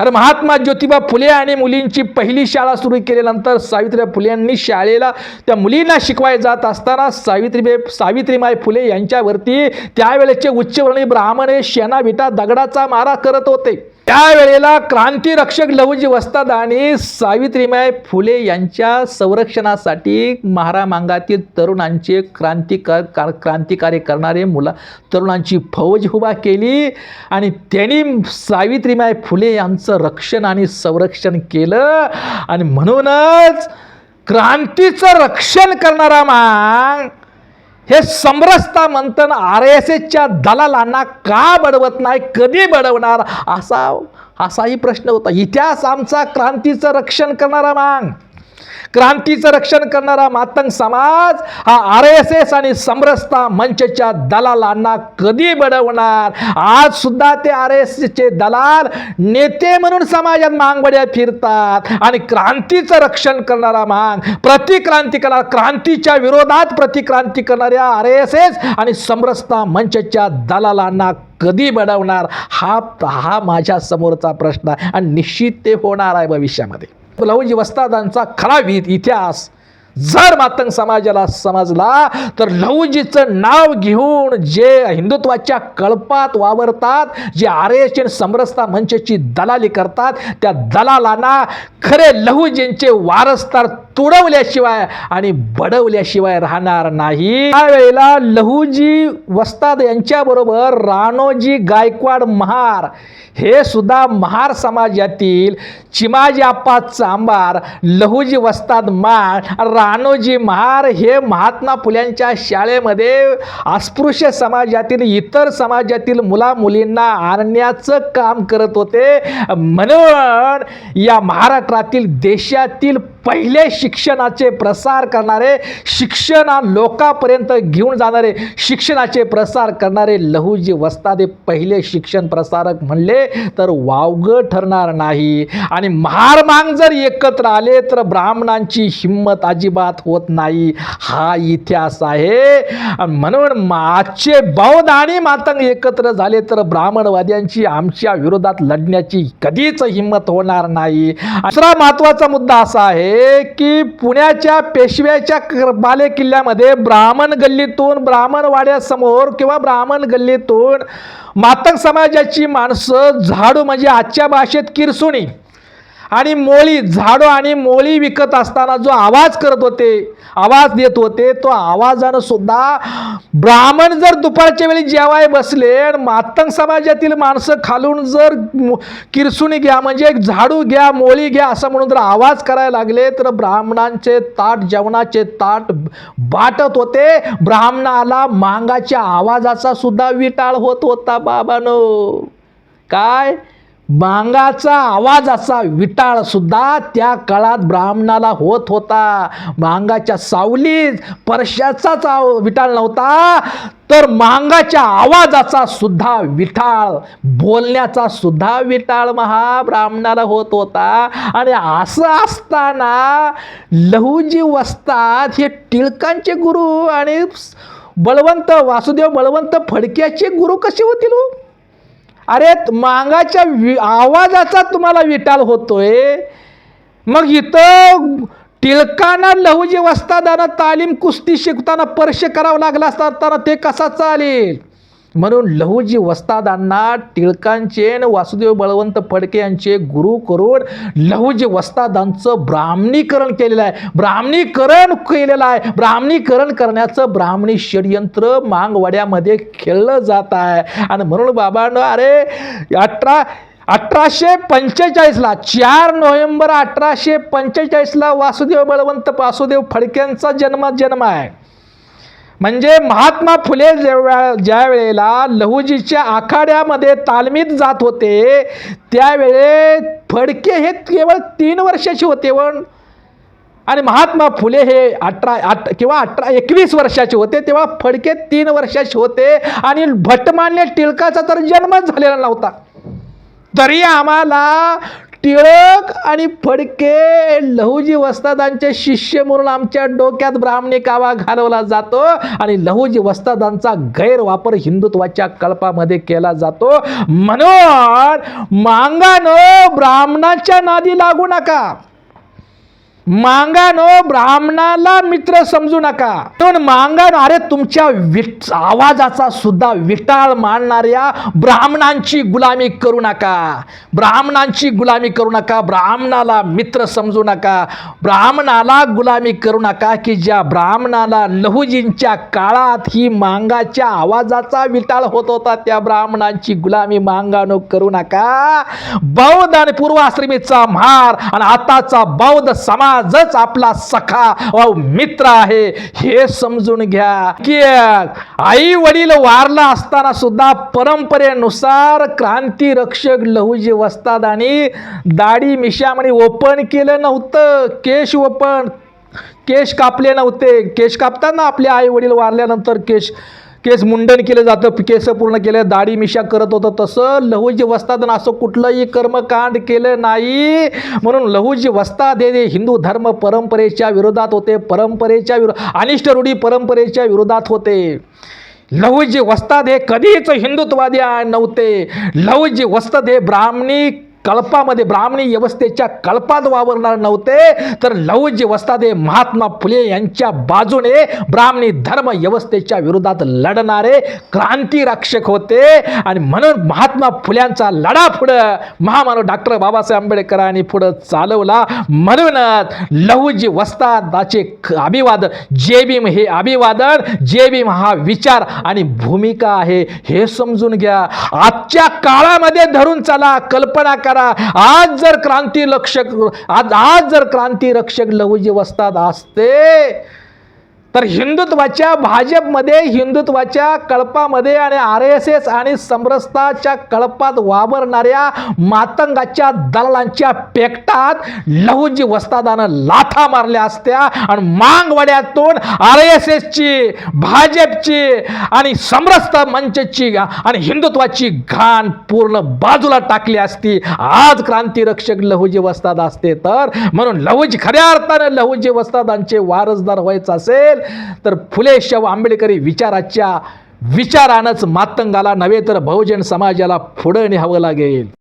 अरे महात्मा ज्योतिबा फुले आणि मुलींची पहिली शाळा सुरू केल्यानंतर सावित्रीबाई फुले यांनी शाळेला त्या मुलींना शिकवाय जात असताना सावित्रीबाई सावित्रीबाई फुले यांच्यावरती त्यावेळेचे उच्चवर्णीय ब्राह्मण हे दगडाचा मारा करत होते. त्यावेळेला क्रांतिरक्षक लहुजी वस्ताद आणि सावित्रीबाई फुले यांच्या संरक्षणासाठी महारामांगातील तरुणांचे क्रांतिकार कार- क्रांतिकारी करणारे मुला तरुणांची फौज उभा केली आणि त्यांनी सावित्रीबाई फुले यांचं रक्षण आणि संरक्षण केलं. आणि म्हणूनच क्रांतीचं रक्षण करणारा मांग हे समरसता मंथन आर एस एसच्या दलालांना का बडवत नाही कधी बडवणार? असा असाही प्रश्न होता. इतिहास आमचा क्रांतीचं रक्षण करणारा मांग. क्रांतीचं रक्षण करणारा मातंग समाज हा आर एस एस आणि समरसता मंचच्या दलालांना कधी बडवणार? आज सुद्धा ते आर एस एसचे दलाल नेते म्हणून समाजात मांगबड्या फिरतात आणि क्रांतीचं रक्षण करणारा मांग प्रतिक्रांती करणार क्रांतीच्या विरोधात प्रतिक्रांती करणाऱ्या आर एस एस आणि समरसता मंचच्या दलालांना कधी बडवणार? हा हा माझ्या समोरचा प्रश्न आहे आणि निश्चित ते होणार आहे भविष्यामध्ये. लवजी वस्तादांचा खरा इतिहास जर मातंग समाजाला समजला तर लहुजीचं नाव घेऊन जे हिंदुत्वाच्या कळपात वावरतात जे आर एस एन समरसता मंचची दलाली करतात त्या दलालांना खरे लहुजींचे वारसदार तुडवल्याशिवाय आणि बडवल्याशिवाय राहणार नाही. त्यावेळेला लहुजी वस्ताद यांच्याबरोबर राणोजी गायकवाड महार हे सुद्धा महार समाजातील चिमाजी आप्पा चांबार लहुजी वस्ताद माळ कान्होजी महार हे महात्मा फुल्यांच्या शाळेमध्ये अस्पृश्य समाजातील इतर समाजातील मुला मुलींना आणण्याचं काम करत होते. म्हणून या महाराष्ट्रातील देशातील पहिले शिक्षणाचे प्रसार करणारे शिक्षण लोकांपर्यंत घेऊन जाणारे शिक्षणाचे प्रसार करणारे लहूजी वस्तादे पहिले शिक्षण प्रसारक म्हणले तर वावगं ठरणार नाही. आणि महारमांग जर एकत्र आले तर ब्राह्मणांची हिंमत अजिबात होत नाही. हा इतिहास आहे. म्हणून माचे बौद्ध आणि मातंग एकत्र झाले तर ब्राह्मणवाद्यांची आमच्या विरोधात लढण्याची कधीच हिंमत होणार नाही. दुसरा महत्त्वाचा मुद्दा असा आहे की पुण्याच्या पेशव्याच्या बाले किल्ल्यामध्ये ब्राह्मण गल्लीतून ब्राह्मणवाड्यासमोर किंवा ब्राह्मण गल्लीतून मातंग समाजाची माणसं झाडू म्हणजे आजच्या भाषेत किरसुणी. आणि मोळी झाडू आणि मोळी विकत असताना जो आवाज करत होते आवाज देत होते तो आवाजानं सुद्धा ब्राह्मण जर दुपारच्या वेळी जेवाय बसले आणि मातंग समाजातील माणसं खालून जर किरसुणी घ्या म्हणजे झाडू घ्या मोळी घ्या असं म्हणून जर आवाज करायला लागले तर ब्राह्मणांचे ताट जेवणाचे ताट बाटत होते. ब्राह्मणाला मांगाच्या आवाजाचा सुद्धा विटाळ होत होता बाबानो. काय? भांगाचा आवाजाचा असा सुद्धा त्या काळात ब्राह्मणाला होत होता भांगाच्या सावलीत परशाचाच आव- विटाळ नव्हता तर मांगाच्या आवाजाचा सुद्धा विठाळ बोलण्याचा सुद्धा विटाळ महा ब्राह्मणाला होत होता आणि असं असताना लहूजी वसतात हे टिळकांचे गुरु आणि बळवंत वासुदेव बळवंत फडक्याचे गुरु कसे होतील हो? अरे मांगाच्या वि आवाजाचा तुम्हाला विटाल होतोय. मग इथं टिळकांना लहुजी वस्तादाना तालीम कुस्ती शिकताना परश करावं लागला असताना ते कसा चालेल? म्हणून लहूजी वस्तादांना टिळकांचे वासुदेव बळवंत फडके यांचे गुरु करून लहूजी वस्तादांचं ब्राह्मणीकरण केलेलं आहे. ब्राह्मणीकरण केलेलं आहे. ब्राह्मणीकरण करण्याचं ब्राह्मणी षडयंत्र मांगवाड्यामध्ये खेळलं जात आहे. आणि म्हणून बाबांनो अरे अठरा अठराशे पंचेचाळीसला चार नोव्हेंबर अठराशे पंचेचाळीसला वासुदेव बळवंत वासुदेव फडक्यांचा जन्म जन्म आहे. म्हणजे महात्मा फुले जेव्हा ज्या वेळेला लहुजीच्या आखाड्यामध्ये तालमीत जात होते त्यावेळे फडके हे केवळ तीन वर्षाचे होते पण. आणि महात्मा फुले हे अठरा आठ किंवा अठरा एकवीस वर्षाचे होते तेव्हा फडके तीन वर्षाचे होते आणि भटमान्य टिळकाचा तर जन्मच झालेला नव्हता. तरी आम्हाला टिळक आणि फडके लहुजी वस्तादांचे शिष्य म्हणून आमच्या डोक्यात ब्राह्मणी कावा घालवला जातो आणि लहुजी वस्तादांचा गैरवापर हिंदुत्वाच्या कल्पामध्ये केला जातो. म्हणून मांगानो ब्राह्मणाच्या नादी लागू नका. मांगानो ब्राह्मणाला मित्र समजू नका. पण मांगानो अरे तुमच्या विट आवाजाचा सुद्धा विटाळ मानणाऱ्या ब्राह्मणांची गुलामी करू नका. ब्राह्मणांची गुलामी करू नका ब्राह्मणाला मित्र समजू नका. ब्राह्मणाला गुलामी करू नका की ज्या ब्राह्मणाला लहुजींच्या काळात ही मांगाच्या आवाजाचा विटाळ होत होता त्या ब्राह्मणांची गुलामी मांगानो करू नका. बौद्ध आणि पूर्वाश्रमीचा म्हार आणि आताचा बौद्ध समाजच आपला सखा व मित्र आहे. हे समजून घ्या की आई वडील वारला असताना सुद्धा परंपरेनुसार क्रांती रक्षक लहुजी वस्ताद आणि दाढी मिशामध्ये ओपन केलं नव्हतं. केश ओपन. केश कापले नव्हते. केश कापताना आपले आई वडील वारल्यानंतर केश केस मुंडन केलं जातं केस पूर्ण केलं दाढी मिशा करत होतं तसं लहूजी वस्तादन असं कुठलंही कर्मकांड केलं नाही. म्हणून लहूजी वस्ताद हे हिंदू धर्म परंपरेच्या विरोधात होते परंपरेच्या विरो अनिष्ट रूढी परंपरेच्या विरोधात होते. लहूजी वस्ताद हे कधीच हिंदुत्वादी नव्हते. लहूजी वस्ताद हे ब्राह्मणी कल्पामध्ये ब्राह्मणी व्यवस्थेच्या कल्पात वावरणार नव्हते तर लवज वस्तादे महात्मा फुले यांच्या बाजूने ब्राह्मणी धर्म व्यवस्थेच्या विरोधात लढणारे क्रांती रक्षक होते. आणि म्हणून महात्मा फुल्यांचा लढा पुढं महामानव डॉक्टर बाबासाहेब आंबेडकरांनी पुढं चालवला. म्हणूनच लहुजी वस्तादाचे अभिवादन जे भीम हे अभिवादन जे भीम हा विचार आणि भूमिका आहे हे समजून घ्या. आजच्या काळामध्ये धरून चला कल्पना करा. आज जर क्रांती लक्षक आज आज जर क्रांती रक्षक लवजी वस्ताद असते तर हिंदुत्वाच्या भाजपमध्ये हिंदुत्वाच्या कळपामध्ये आणि आर एस एस आणि समरसताच्या कळपात वावरणाऱ्या मातंगाच्या दलालांच्या पेकटात लहुजी वस्तादानं लाथा मारल्या असत्या आणि मांगवड्यातून आर एस एसची भाजपची आणि समरस्त मंचची आणि हिंदुत्वाची घाण पूर्ण बाजूला टाकली असती. आज क्रांती रक्षक लहुजी वस्ताद असते तर म्हणून लहुजी खऱ्या अर्थानं लहुजी वस्तादांचे वारसदार व्हायचं असेल तर फुले शाहू आंबेडकरी विचाराच्या विचारानंच मातंगाला नव्हे तर बहुजन समाजाला पुढं न्यावं लागेल.